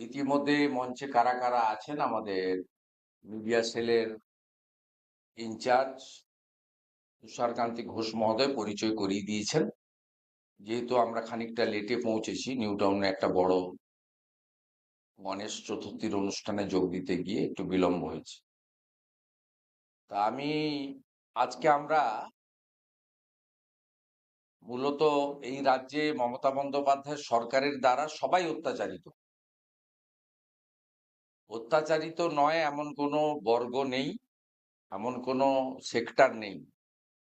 ইতিমধ্যে মঞ্চে কারা কারা আছেন? আমাদের মিডিয়া সেলের ইনচার্জ তুষারকান্তি ঘোষ মহোদয় পরিচয় করিয়ে দিয়েছেন। যেহেতু আমরা খানিকটা লেটে পৌঁছেছি, নিউ টাউনে একটা বড় গণেশ চতুর্থীর অনুষ্ঠানে যোগ দিতে গিয়ে একটু বিলম্ব হয়েছে। তা আমি আজকে আমরা মূলত এই রাজ্যে মমতা বন্দ্যোপাধ্যায় সরকারের দ্বারা সবাই অত্যাচারিত। অত্যাচারিত নয়, এমন কোনো বর্গ নেই, এমন কোনো সেক্টর নেই।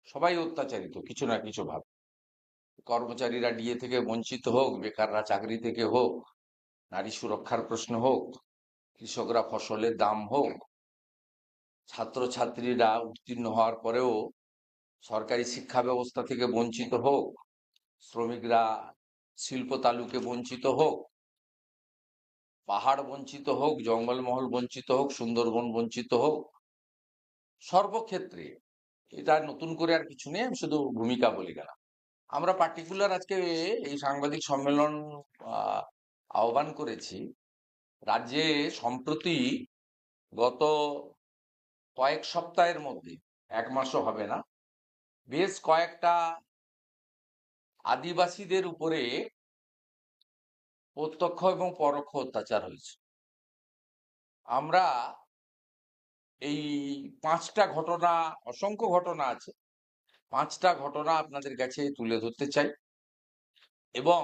সবাই অত্যাচারিত, কিছু না কিছু ভাবে। কর্মচারীরা ডিএ থেকে বঞ্চিত হোক, বেকাররা চাকরি থেকে হোক, নারী সুরক্ষার প্রশ্ন হোক, কৃষকরা ফসলের দাম হোক, ছাত্রছাত্রীরা উত্তীর্ণ হওয়ার পরেও সরকারি শিক্ষা ব্যবস্থা থেকে বঞ্চিত হোক, শ্রমিকরা শিল্প তালুকে বঞ্চিত হোক পাহাড় বঞ্চিত হোক জঙ্গলমহল বঞ্চিত হোক সুন্দরবন বঞ্চিত হোক সর্বক্ষেত্রে এটা নতুন করে আর কিছু নেই আমি শুধু ভূমিকা বলে গেলাম। আমরা পার্টিকুলার আজকে এই সাংবাদিক সম্মেলন আহ, আহ্বান করেছি। রাজ্যে সম্প্রতি গত কয়েক সপ্তাহের মধ্যে এক মাসও হবে না বেশ কয়েকটা আদিবাসীদের উপরে প্রত্যক্ষ এবং পরোক্ষ অত্যাচার হয়েছে। আমরা এই পাঁচটা ঘটনা, অসংখ্য ঘটনা আছে। পাঁচটা ঘটনা আপনাদের কাছে তুলে ধরতে চাই এবং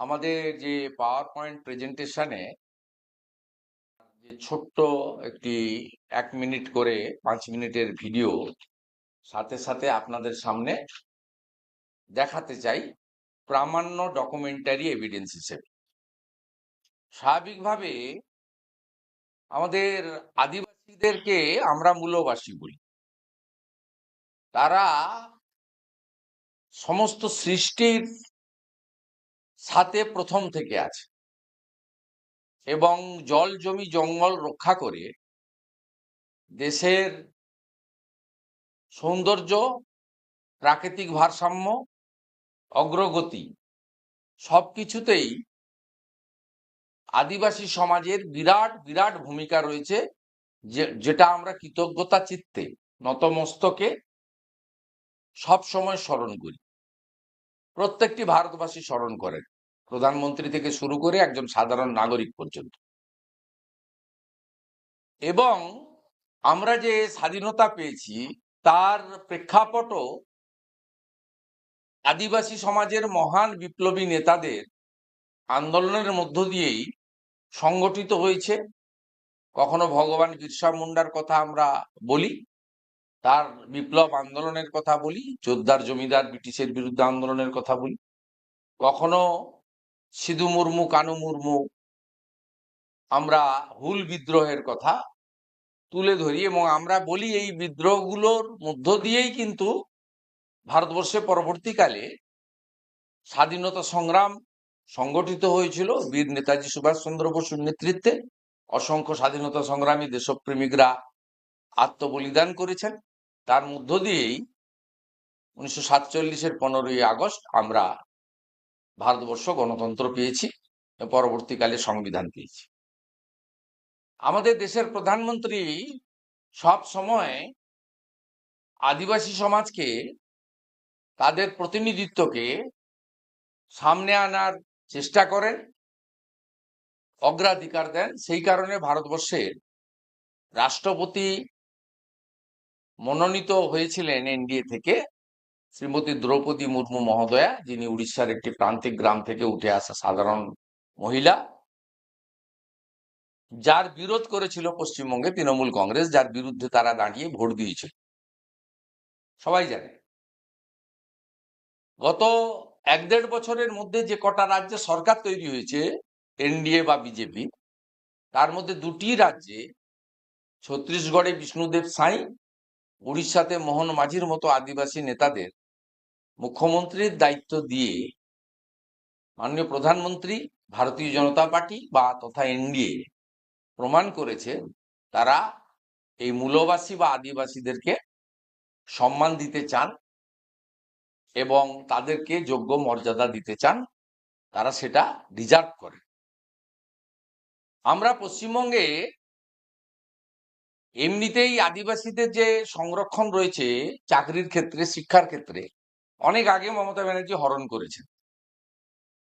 আমাদের যে পাওয়ার পয়েন্ট প্রেজেন্টেশনে যে ছোট্ট একটি এক মিনিট করে পাঁচ মিনিটের ভিডিও সাথে সাথে আপনাদের সামনে দেখাতে চাই। প্রামাণ্য ডকুমেন্টারি এভিডেন্স হিসেবে। স্বাভাবিকভাবে আমাদের আদিবাসীদেরকে আমরা মূলবাসী বলি। তারা সমস্ত সৃষ্টির সাথে প্রথম থেকে আছে এবং জল, জমি, জঙ্গল রক্ষা করে দেশের সৌন্দর্য, প্রাকৃতিক ভারসাম্য অগ্রগতি। সবকিছুতেই আদিবাসী সমাজের বিরাট বিরাট ভূমিকা রয়েছে যেটা আমরা কৃতজ্ঞতা চিত্তে, নতমস্তকে সব সময় স্মরণ করি। প্রত্যেকটি ভারতবাসী স্মরণ করেন, প্রধানমন্ত্রী থেকে শুরু করে একজন সাধারণ নাগরিক পর্যন্ত। এবং আমরা যে স্বাধীনতা পেয়েছি, তার প্রেক্ষাপটও আদিবাসী সমাজের মহান বিপ্লবী নেতাদের আন্দোলনের মধ্য দিয়েই সংগঠিত হয়েছে। কখনো ভগবান বিরসা মুন্ডার কথা আমরা বলি, তার বিপ্লব আন্দোলনের কথা বলি যোদ্ধার জমিদার ব্রিটিশের বিরুদ্ধে আন্দোলনের কথা বলি। কখনো সিধু মুর্মু, কানু মুর্মু আমরা হুল বিদ্রোহের কথা তুলে ধরি এবং আমরা বলি এই বিদ্রোহগুলোর মধ্য দিয়েই কিন্তু ভারতবর্ষে পরবর্তীকালে স্বাধীনতা সংগ্রাম সংগঠিত হয়েছিল বীর নেতাজি সুভাষচন্দ্র বসুর নেতৃত্বে। অসংখ্য স্বাধীনতা সংগ্রামী দেশপ্রেমিকরা আত্মবলিদান করেছেন। তার মধ্য দিয়েই উনিশশো সাতচল্লিশের পনেরোই আগস্ট আমরা ভারতবর্ষ গণতন্ত্র পেয়েছি, পরবর্তীকালে সংবিধান পেয়েছি। আমাদের দেশের প্রধানমন্ত্রী সব সময় আদিবাসী সমাজকে তাদের প্রতিনিধিত্বকে সামনে আনার চেষ্টা করেন, অগ্রাধিকার দেন। সেই কারণে ভারতবর্ষের রাষ্ট্রপতি মনোনীত হয়েছিলেন এনডিএ থেকে শ্রীমতী দ্রৌপদী মুর্মু মহোদয়া, যিনি উড়িষ্যার একটি প্রান্তিক গ্রাম থেকে উঠে আসা সাধারণ মহিলা। যার বিরোধ করেছিল পশ্চিমবঙ্গে তৃণমূল কংগ্রেস, যার বিরুদ্ধে তারা দাঁড়িয়ে ভোট দিয়েছিল। সবাই জানে। গত এক দেড় বছরের মধ্যে যে কটা রাজ্যে সরকার তৈরি হয়েছে, এনডিএ বা বিজেপি, তার মধ্যে দুটি রাজ্যে ছত্তিশগড়ে বিষ্ণুদেব সাই, উড়িষ্যাতে মোহন মাঝির মতো আদিবাসী নেতাদের মুখ্যমন্ত্রীর দায়িত্ব দিয়ে মাননীয় প্রধানমন্ত্রী, ভারতীয় জনতা পার্টি বা তথা এনডিএ প্রমাণ করেছে তারা এই মূলবাসী বা আদিবাসীদেরকে সম্মান দিতে চান এবং তাদেরকে যোগ্য মর্যাদা দিতে চান, তারা সেটা ডিজার্ভ করে। আমরা পশ্চিমবঙ্গে এমনিতেই আদিবাসীদের যে সংরক্ষণ রয়েছে চাকরির ক্ষেত্রে, শিক্ষার ক্ষেত্রে, অনেক আগে মমতা ব্যানার্জি হরণ করেছেন।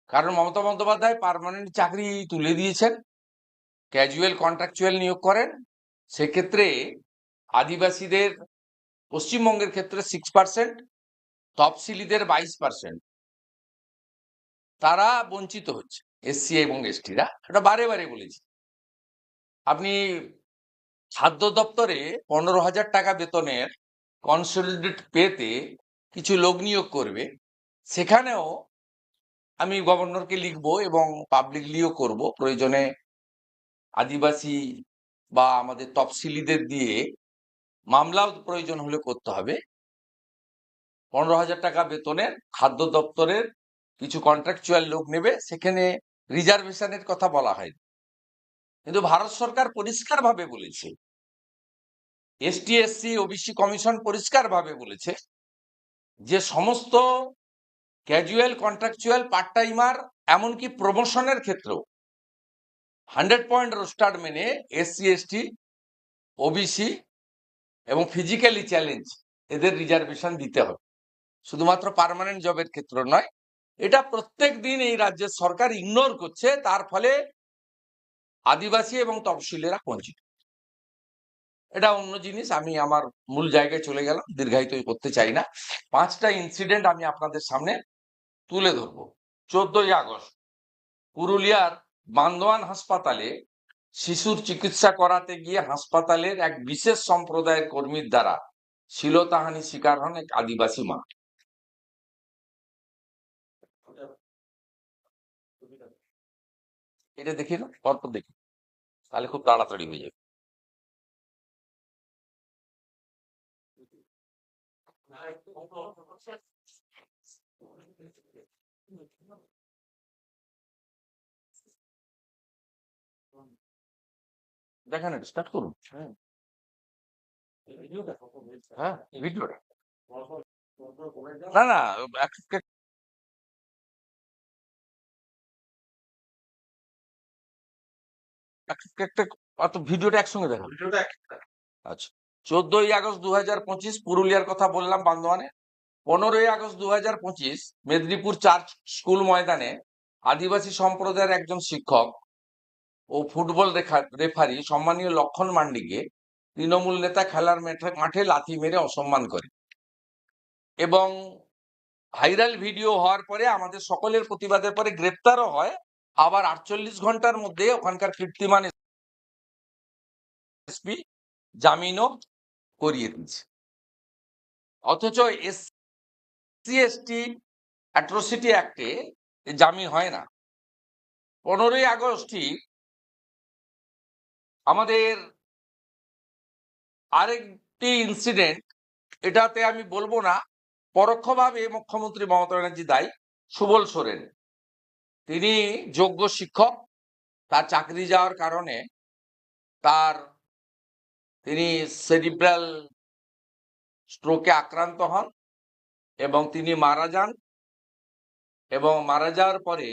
কারণ মমতা বন্দ্যোপাধ্যায় পার্মানেন্ট চাকরি তুলে দিয়েছেন ক্যাজুয়াল কন্ট্রাকচুয়াল নিয়োগ করেন, সেক্ষেত্রে আদিবাসীদের পশ্চিমবঙ্গের ক্ষেত্রে সিক্স পার্সেন্ট তফসিলিদের বাইশ পার্সেন্ট তারা বঞ্চিত হচ্ছে এসসি এবং এসটিরা এটা বারে বারে বলেছি। আপনি খাদ্য দপ্তরে পনেরো হাজার টাকা বেতনের কনসলিডেট পেতে কিছু লোক নিয়োগ করবে, সেখানেও আমি গভর্নরকে লিখব এবং পাবলিকলিও করব। প্রয়োজনে আদিবাসী বা আমাদের তফসিলিদের দিয়ে মামলাও প্রয়োজন হলে করতে হবে। পনেরো হাজার টাকা বেতনের খাদ্য দপ্তরের কিছু কন্ট্রাকচুয়াল লোক নেবে, সেখানে রিজার্ভেশনের কথা বলা হয় কিন্তু ভারত সরকার পরিষ্কারভাবে বলেছে এসটি এসসি ওবিসি কমিশন পরিষ্কারভাবে বলেছে যে সমস্ত ক্যাজুয়াল কন্ট্রাকচুয়াল পার্ট টাইমার এমনকি প্রমোশনের ক্ষেত্রেও হান্ড্রেড পয়েন্ট রোস্টার মেনে এসসি এসটি ওবিসি এবং ফিজিক্যালি চ্যালেঞ্জ এদের রিজার্ভেশন দিতে হবে। শুধুমাত্র পার্মানেন্ট জবের ক্ষেত্রে নয়, এটা প্রত্যেক দিন এই রাজ্যের সরকার ইগনোর করছে, তার ফলে আদিবাসী এবং তফসিলেরা বঞ্চিত। এটা অন্য জিনিস, আমি আমার মূল জায়গায় চলে গেলাম, দীর্ঘায়িত করতে চাই না। পাঁচটা ইনসিডেন্ট আমি আপনাদের সামনে তুলে ধরবো। চোদ্দই আগস্ট, পুরুলিয়ার বান্দোয়ান হাসপাতালে শিশুর চিকিৎসা করাতে গিয়ে হাসপাতালের এক বিশেষ সম্প্রদায়ের কর্মীর দ্বারা শিলতাহানি শিকার হন এক আদিবাসী মা। এটা দেখি না পরপর দেখি তাহলে খুব তাড়াতাড়ি হয়ে যাবে। দেখেন এটা স্টার্ট করুন। হ্যাঁ। হ্যাঁ ভিডিওটা না না একটা অত ভিডিওটা একসঙ্গে দেখা। আচ্ছা। চোদ্দই আগস্ট দু হাজার পঁচিশ পুরুলিয়ার কথা বললাম বান্দোয়ানে পনেরোই আগস্ট দু হাজার পঁচিশ মেদিনীপুর চার্চ স্কুল ময়দানে আদিবাসী সম্প্রদায়ের একজন শিক্ষক ও ফুটবল রেফারি সম্মানীয় লক্ষণ মান্ডিকে তৃণমূল নেতা খেলার মাঠে- মাঠে লাথি মেরে অসম্মান করে। এবং ভাইরাল ভিডিও হওয়ার পরে আমাদের সকলের প্রতিবাদের পরে গ্রেপ্তারও হয়। আবার আটচল্লিশ ঘণ্টার মধ্যে ওখানকার কীর্তিমান এসপি জামিনও করিয়ে দিয়েছে। অথচ এসসি, এসটি, অ্যাট্রোসিটি অ্যাক্টে জামিন হয় না। পনেরোই আগস্টই আমাদের আরেকটি ইনসিডেন্ট এটাতে আমি বলব না, পরোক্ষভাবে মুখ্যমন্ত্রী মমতা ব্যানার্জি দায়ী, সুবল সোরেন। তিনি যোগ্য শিক্ষক। তার চাকরি যাওয়ার কারণে তার তিনি সেরিব্রাল স্ট্রোকে আক্রান্ত হন এবং তিনি মারা যান এবং মারা যাওয়ার পরে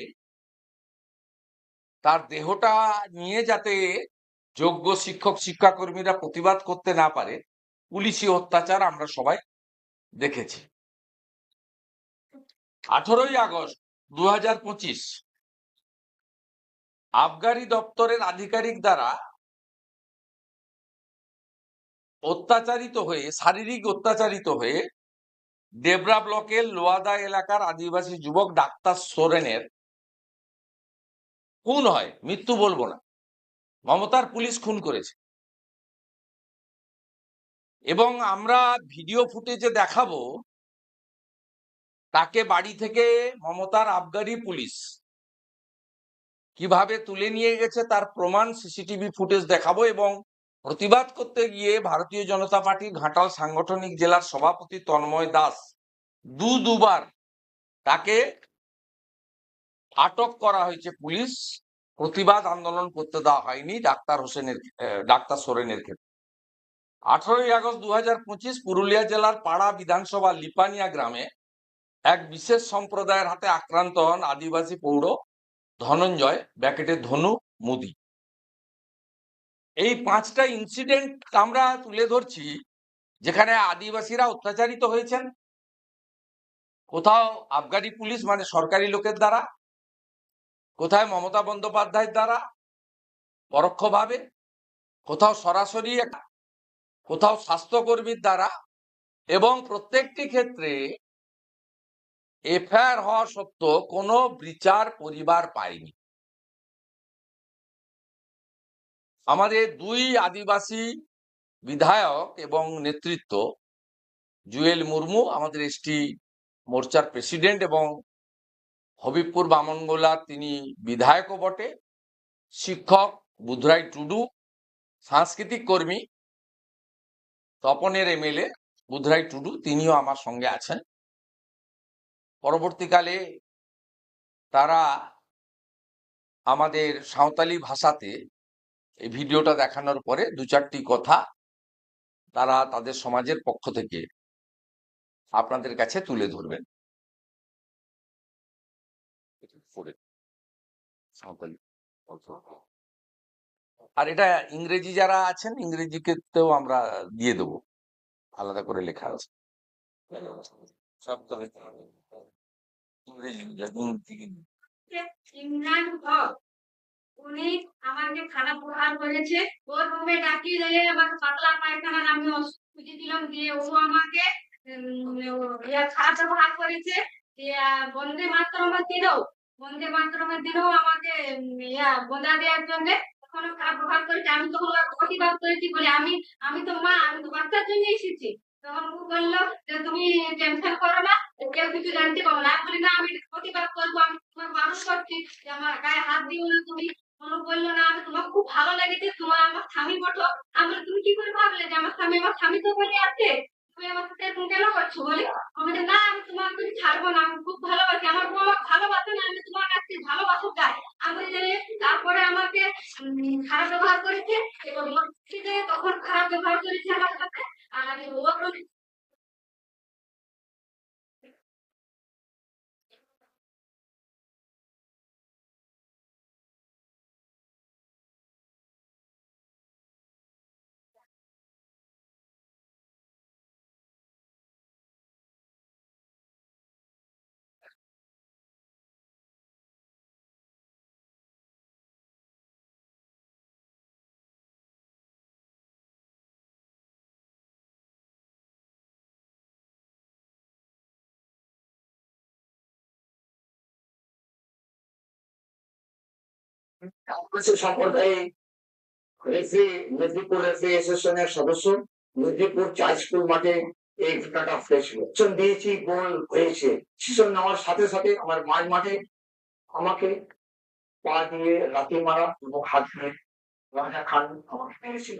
তার দেহটা নিয়ে যাতে যোগ্য শিক্ষক, শিক্ষাকর্মীরা প্রতিবাদ করতে না পারে, পুলিশি অত্যাচার আমরা সবাই দেখেছি। আঠারোই আগস্ট দু হাজার পঁচিশ। আবগারি দপ্তরের আধিকারিক দ্বারা অত্যাচারিত হয়ে, শারীরিক অত্যাচারিত হয়ে দেবরা ব্লকের লোয়াদা এলাকার আদিবাসী যুবক ডাক্তার সোরেনের খুন হয়। মৃত্যু বলব না। মমতার পুলিশ খুন করেছে। এবং আমরা ভিডিও ফুটেজে দেখাবো তাকে বাড়ি থেকে মমতার আবগারি পুলিশ কীভাবে তুলে নিয়ে গেছে তার প্রমাণ সিসিটিভি ফুটেজ দেখাবো এবং প্রতিবাদ করতে গিয়ে ভারতীয় জনতা পার্টির ঘাটাল সাংগঠনিক জেলার সভাপতি তন্ময় দাস দু দুবার তাকে আটক করা হয়েছে পুলিশ। প্রতিবাদ আন্দোলন করতে দেওয়া হয়নি ডাক্তার হোসেনের ডাক্তার সোরেনের ক্ষেত্রে। আঠারোই আগস্ট দু পুরুলিয়া জেলার পাড়া বিধানসভা লিপানিয়া গ্রামে এক বিশেষ সম্প্রদায়ের হাতে আক্রান্ত হন আদিবাসী পৌর ধনঞ্জয়, ব্যাকেটে ধনু, মুদি। এই পাঁচটা ইনসিডেন্ট আমরা তুলে ধরছি, যেখানে আদিবাসীরা অত্যাচারিত হয়েছেন। কোথাও আফগানি পুলিশ মানে সরকারি লোকের দ্বারা, কোথায় মমতা বন্দ্যোপাধ্যায়ের দ্বারা, পরোক্ষভাবে, কোথাও সরাসরি কোথাও স্বাস্থ্যকর্মীর দ্বারা, এবং প্রত্যেকটি ক্ষেত্রে এফআইআর হওয়া সত্ত্বেও কোনো বিচার পরিবার পায়নি। আমাদের দুই আদিবাসী বিধায়ক এবং নেতৃত্ব, জুয়েল মুর্মু, আমাদের এসটি মোর্চার প্রেসিডেন্ট এবং হবিবপুর বামনগোলা তিনি বিধায়কও বটে, শিক্ষক বুধরাই টুডু, সাংস্কৃতিক কর্মী তপনের এমএলএ বুধরাই টুডু, তিনিও আমার সঙ্গে আছেন। পরবর্তীকালে তারা আমাদের সাঁওতালি ভাষাতে এই ভিডিওটা দেখানোর পরে দু চারটি কথা তারা তাদের সমাজের পক্ষ থেকে আপনাদের কাছে তুলে ধরবেন। আর এটা ইংরেজি যারা আছেন ইংরেজিকেতেও আমরা দিয়ে দেবো। আলাদা করে লেখা আছে সব তবে ইংরেজি ইংরেজি উনি আমাকে খারাপ ব্যবহার করেছে। পাতলা আমি খুঁজে দিলাম দিয়ে আমাকে ব্যবহার করেছে। বন্দে মাতরমের দিনও, বন্দে মাতরমের দিনও আমাকে ইয়া বোঝা দেওয়ার জন্য তখন খারাপ ব্যবহার করেছে। আমি তখন প্রতিবাদ করেছি বলে আমি আমি তো মা, আমি তো বাচ্চার জন্য এসেছি। তোমার তুমি। ছাড়বো না, আমি খুব ভালোবাসি। আমার বউ আমাকে না, আমি তোমার কাছে ভালোবাসো আমি তারপরে আমাকে খারাপ ব্যবহার করেছে এবং তখন খারাপ ব্যবহার করেছে আমার সাথে। Lagi. কংগ্রেসের সম্প্রদায় রেফি মেদিনীপুর রেফি অ্যাসোসিয়েশনের সদস্য। মেদিনীপুর চার স্কুল মাঠে এই ঘটনাটা হয়েছিল দিয়েছি, গোল হয়েছে। শিশন নেওয়ার সাথে সাথে আমার মাঝ মাঠে আমাকে পা দিয়ে লাথি মারা এবং হাত দিয়ে রাজা খান আমাকে মেরেছিল।